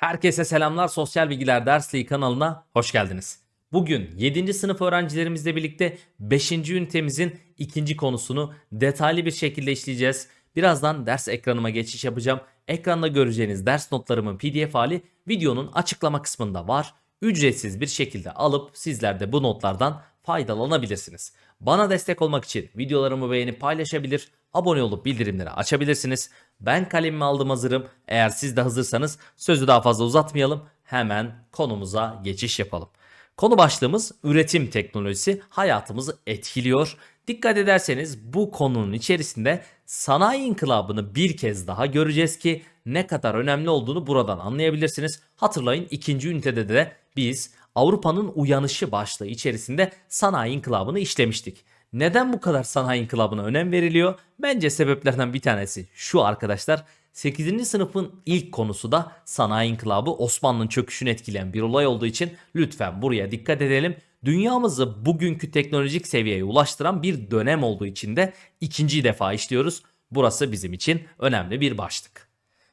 Herkese selamlar. Sosyal Bilgiler Dersliği kanalına hoş geldiniz. Bugün 7. sınıf öğrencilerimizle birlikte 5. ünitemizin ikinci konusunu detaylı bir şekilde işleyeceğiz. Birazdan ders ekranıma geçiş yapacağım. Ekranda göreceğiniz ders notlarımın pdf hali videonun açıklama kısmında var. Ücretsiz bir şekilde alıp sizler de bu notlardan faydalanabilirsiniz. Bana destek olmak için videolarımı beğenip paylaşabilir, abone olup bildirimleri açabilirsiniz. Ben kalemimi aldım hazırım. Eğer siz de hazırsanız sözü daha fazla uzatmayalım. Hemen konumuza geçiş yapalım. Konu başlığımız üretim teknolojisi hayatımızı etkiliyor. Dikkat ederseniz bu konunun içerisinde sanayi inkılabını bir kez daha göreceğiz ki ne kadar önemli olduğunu buradan anlayabilirsiniz. Hatırlayın ikinci ünitede de biz Avrupa'nın uyanışı başlığı içerisinde sanayi inkılabını işlemiştik. Neden bu kadar sanayi inkılabına önem veriliyor? Bence sebeplerden bir tanesi şu arkadaşlar. 8. sınıfın ilk konusu da sanayi inkılabı Osmanlı'nın çöküşünü etkileyen bir olay olduğu için lütfen buraya dikkat edelim. Dünyamızı bugünkü teknolojik seviyeye ulaştıran bir dönem olduğu için de ikinci defa işliyoruz. Burası bizim için önemli bir başlık.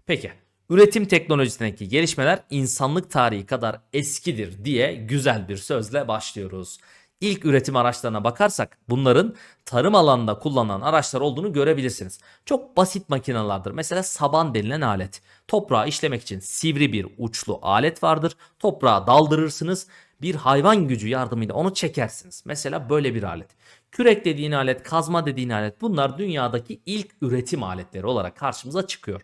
Peki üretim teknolojisindeki gelişmeler insanlık tarihi kadar eskidir diye güzel bir sözle başlıyoruz. İlk üretim araçlarına bakarsak bunların tarım alanında kullanılan araçlar olduğunu görebilirsiniz. Çok basit makinelerdir. Mesela saban denilen alet. Toprağı işlemek için sivri bir uçlu alet vardır. Toprağa daldırırsınız. Bir hayvan gücü yardımıyla onu çekersiniz. Mesela böyle bir alet. Kürek dediğin alet, kazma dediğin alet bunlar dünyadaki ilk üretim aletleri olarak karşımıza çıkıyor.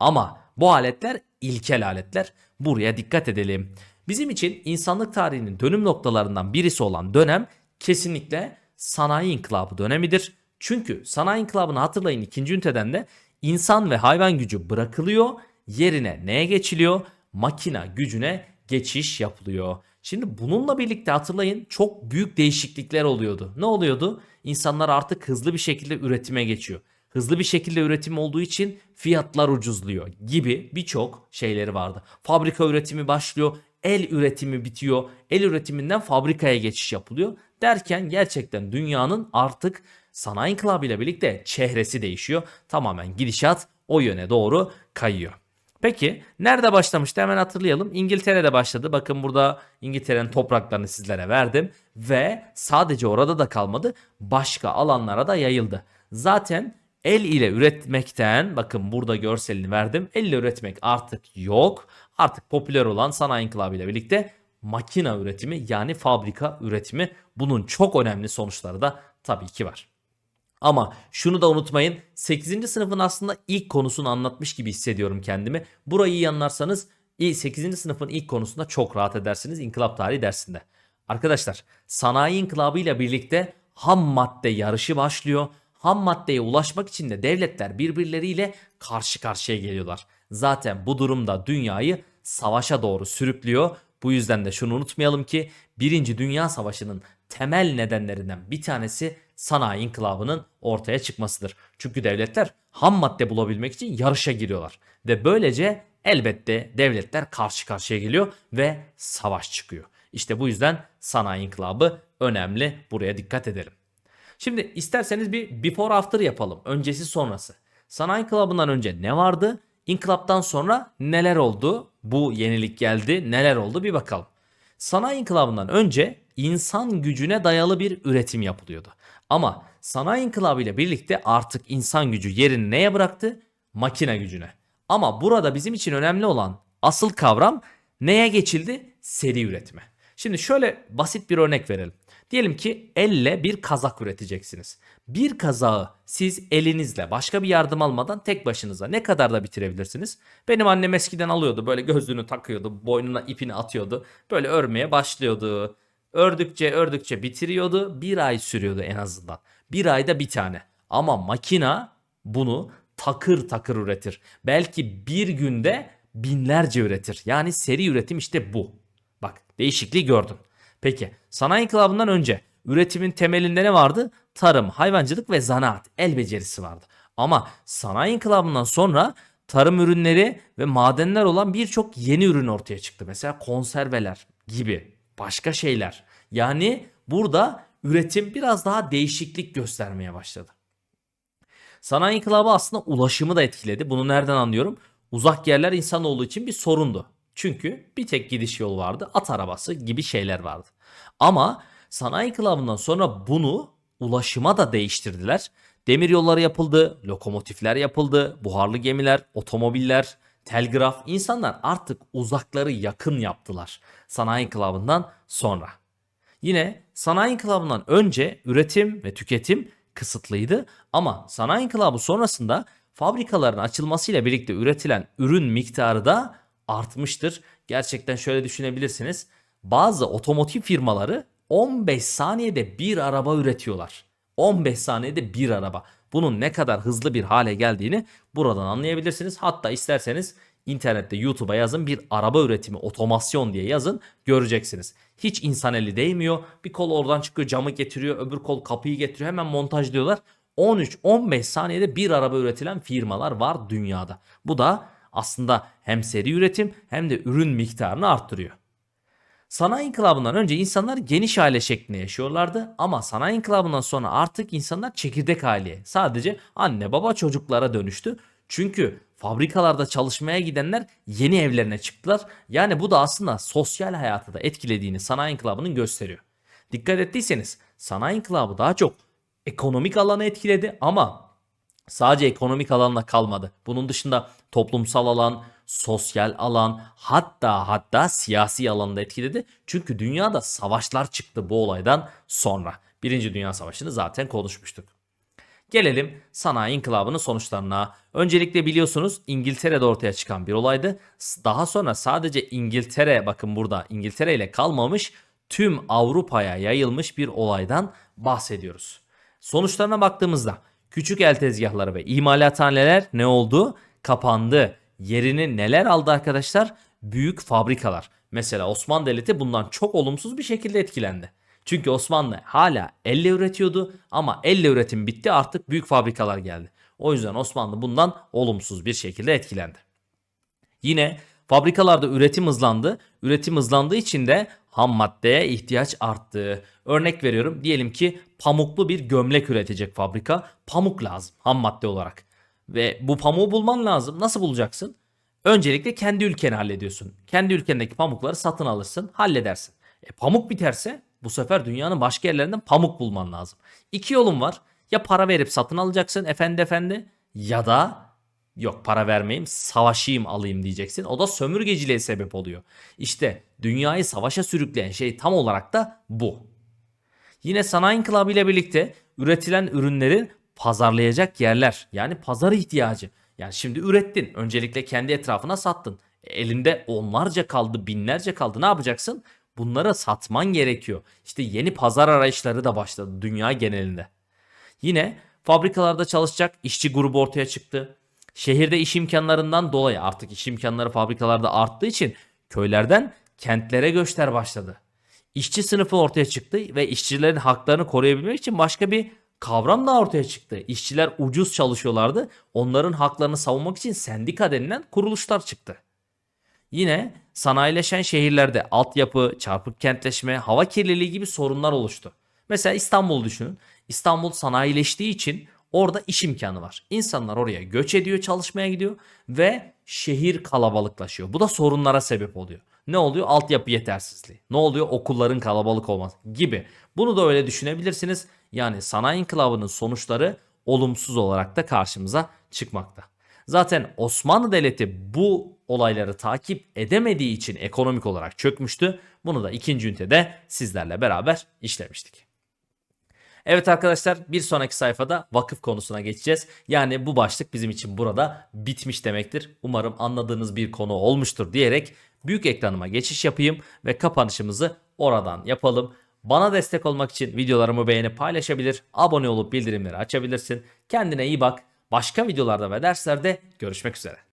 Ama bu aletler ilkel aletler. Buraya dikkat edelim. Bizim için insanlık tarihinin dönüm noktalarından birisi olan dönem kesinlikle sanayi inkılabı dönemidir. Çünkü sanayi inkılabını hatırlayın ikinci üniteden de insan ve hayvan gücü bırakılıyor. Yerine neye geçiliyor? Makina gücüne geçiş yapılıyor. Şimdi bununla birlikte hatırlayın çok büyük değişiklikler oluyordu. Ne oluyordu? İnsanlar artık hızlı bir şekilde üretime geçiyor. Hızlı bir şekilde üretim olduğu için fiyatlar ucuzluyor gibi birçok şeyleri vardı. Fabrika üretimi başlıyor, el üretimi bitiyor, el üretiminden fabrikaya geçiş yapılıyor. Derken gerçekten dünyanın artık sanayi inkılabıyla birlikte çehresi değişiyor. Tamamen gidişat o yöne doğru kayıyor. Peki nerede başlamıştı hemen hatırlayalım. İngiltere'de başladı. Bakın burada İngiltere'nin topraklarını sizlere verdim. Ve sadece orada da kalmadı. Başka alanlara da yayıldı. Zaten el ile üretmekten bakın burada görselini verdim. El ile üretmek artık yok. Artık popüler olan sanayi inkılabı ile birlikte makina üretimi yani fabrika üretimi bunun çok önemli sonuçları da tabii ki var. Ama şunu da unutmayın 8. sınıfın aslında ilk konusunu anlatmış gibi hissediyorum kendimi. Burayı iyi anlarsanız 8. sınıfın ilk konusunda çok rahat edersiniz inkılap tarihi dersinde. Arkadaşlar sanayi inkılabı ile birlikte ham madde yarışı başlıyor. Ham maddeye ulaşmak için de devletler birbirleriyle karşı karşıya geliyorlar. Zaten bu durumda dünyayı savaşa doğru sürüklüyor. Bu yüzden de şunu unutmayalım ki 1. Dünya Savaşı'nın temel nedenlerinden bir tanesi sanayi inkılabının ortaya çıkmasıdır. Çünkü devletler ham madde bulabilmek için yarışa giriyorlar. Ve böylece elbette devletler karşı karşıya geliyor ve savaş çıkıyor. İşte bu yüzden sanayi inkılabı önemli. Buraya dikkat edelim. Şimdi isterseniz bir before after yapalım. Öncesi sonrası. Sanayi inkılabından önce ne vardı? İnkılaptan sonra neler oldu? Bu yenilik geldi. Neler oldu bir bakalım. Sanayi inkılabından önce insan gücüne dayalı bir üretim yapılıyordu. Ama sanayi inkılabı ile birlikte artık insan gücü yerini neye bıraktı? Makine gücüne. Ama burada bizim için önemli olan asıl kavram neye geçildi? Seri üretime. Şimdi şöyle basit bir örnek verelim. Diyelim ki elle bir kazak üreteceksiniz. Bir kazağı siz elinizle başka bir yardım almadan tek başınıza ne kadar da bitirebilirsiniz? Benim annem eskiden alıyordu böyle gözlüğünü takıyordu boynuna ipini atıyordu böyle örmeye başlıyordu. Ördükçe ördükçe bitiriyordu bir ay sürüyordu en azından. Bir ayda bir tane ama makina bunu takır takır üretir. Belki bir günde binlerce üretir. Yani seri üretim işte bu. Bak değişikliği gördün. Peki sanayi inkılabından önce üretimin temelinde ne vardı? Tarım, hayvancılık ve zanaat, el becerisi vardı. Ama sanayi inkılabından sonra tarım ürünleri ve madenler olan birçok yeni ürün ortaya çıktı. Mesela konserveler gibi başka şeyler. Yani burada üretim biraz daha değişiklik göstermeye başladı. Sanayi inkılabı aslında ulaşımı da etkiledi. Bunu nereden anlıyorum? Uzak yerler insanoğlu için bir sorundu. Çünkü bir tek gidiş yolu vardı. At arabası gibi şeyler vardı. Ama sanayi inkılabından sonra bunu ulaşıma da değiştirdiler. Demir yolları yapıldı, lokomotifler yapıldı, buharlı gemiler, otomobiller, telgraf. İnsanlar artık uzakları yakın yaptılar sanayi inkılabından sonra. Yine sanayi inkılabından önce üretim ve tüketim kısıtlıydı ama sanayi inkılabı sonrasında fabrikaların açılmasıyla birlikte üretilen ürün miktarı da artmıştır. Gerçekten şöyle düşünebilirsiniz. Bazı otomotiv firmaları 15 saniyede bir araba üretiyorlar. 15 saniyede bir araba. Bunun ne kadar hızlı bir hale geldiğini buradan anlayabilirsiniz. Hatta isterseniz internette YouTube'a yazın bir araba üretimi otomasyon diye yazın göreceksiniz. Hiç insan eli değmiyor. Bir kol oradan çıkıyor camı getiriyor öbür kol kapıyı getiriyor hemen montajlıyorlar. 13-15 saniyede bir araba üretilen firmalar var dünyada. Bu da aslında hem seri üretim hem de ürün miktarını arttırıyor. Sanayi inkılabından önce insanlar geniş aile şeklinde yaşıyorlardı ama sanayi inkılabından sonra artık insanlar çekirdek aileye sadece anne baba çocuklara dönüştü. Çünkü fabrikalarda çalışmaya gidenler yeni evlerine çıktılar. Yani bu da aslında sosyal hayatı da etkilediğini sanayi inkılabının gösteriyor. Dikkat ettiyseniz sanayi inkılabı daha çok ekonomik alanı etkiledi ama sadece ekonomik alanla kalmadı. Bunun dışında toplumsal alan, sosyal alan, hatta hatta siyasi alanı da etkiledi. Çünkü dünyada savaşlar çıktı bu olaydan sonra. Birinci Dünya Savaşı'nı zaten konuşmuştuk. Gelelim sanayi inkılabının sonuçlarına. Öncelikle biliyorsunuz İngiltere'de ortaya çıkan bir olaydı. Daha sonra sadece İngiltere bakın burada İngiltere ile kalmamış tüm Avrupa'ya yayılmış bir olaydan bahsediyoruz. Sonuçlarına baktığımızda küçük el tezgahları ve imalathaneler ne oldu? Kapandı. Yerini neler aldı arkadaşlar? Büyük fabrikalar. Mesela Osmanlı Devleti bundan çok olumsuz bir şekilde etkilendi. Çünkü Osmanlı hala elle üretiyordu ama elle üretim bitti artık büyük fabrikalar geldi. O yüzden Osmanlı bundan olumsuz bir şekilde etkilendi. Yine fabrikalarda üretim hızlandı. Üretim hızlandığı için de ham maddeye ihtiyaç arttı. Örnek veriyorum diyelim ki pamuklu bir gömlek üretecek fabrika. Pamuk lazım ham madde olarak. Ve bu pamuğu bulman lazım. Nasıl bulacaksın? Öncelikle kendi ülkeni hallediyorsun. Kendi ülkendeki pamukları satın alırsın, halledersin. E, pamuk biterse bu sefer dünyanın başka yerlerinden pamuk bulman lazım. İki yolun var. Ya para verip satın alacaksın efendi efendi ya da yok para vermeyeyim savaşayım alayım diyeceksin. O da sömürgeciliğe sebep oluyor. İşte dünyayı savaşa sürükleyen şey tam olarak da bu. Yine sanayi inkılabı ile birlikte üretilen ürünlerin pazarlayacak yerler yani pazar ihtiyacı. Yani şimdi ürettin öncelikle kendi etrafına sattın. E, elinde onlarca kaldı binlerce kaldı ne yapacaksın? Bunları satman gerekiyor. İşte yeni pazar arayışları da başladı dünya genelinde. Yine fabrikalarda çalışacak işçi grubu ortaya çıktı. Şehirde iş imkanlarından dolayı artık iş imkanları fabrikalarda arttığı için köylerden kentlere göçler başladı. İşçi sınıfı ortaya çıktı ve işçilerin haklarını koruyabilmek için başka bir kavram da ortaya çıktı. İşçiler ucuz çalışıyorlardı. Onların haklarını savunmak için sendika denilen kuruluşlar çıktı. Yine sanayileşen şehirlerde altyapı, çarpık kentleşme, hava kirliliği gibi sorunlar oluştu. Mesela İstanbul düşünün. İstanbul sanayileştiği için orada iş imkanı var. İnsanlar oraya göç ediyor, çalışmaya gidiyor ve şehir kalabalıklaşıyor. Bu da sorunlara sebep oluyor. Ne oluyor? Altyapı yetersizliği. Ne oluyor? Okulların kalabalık olması gibi. Bunu da öyle düşünebilirsiniz. Yani sanayi inkılabının sonuçları olumsuz olarak da karşımıza çıkmakta. Zaten Osmanlı Devleti bu olayları takip edemediği için ekonomik olarak çökmüştü. Bunu da ikinci ünitede sizlerle beraber işlemiştik. Evet arkadaşlar bir sonraki sayfada vakıf konusuna geçeceğiz. Yani bu başlık bizim için burada bitmiş demektir. Umarım anladığınız bir konu olmuştur diyerek büyük ekranıma geçiş yapayım ve kapanışımızı oradan yapalım. Bana destek olmak için videolarımı beğenip paylaşabilir, abone olup bildirimleri açabilirsin. Kendine iyi bak. Başka videolarda ve derslerde görüşmek üzere.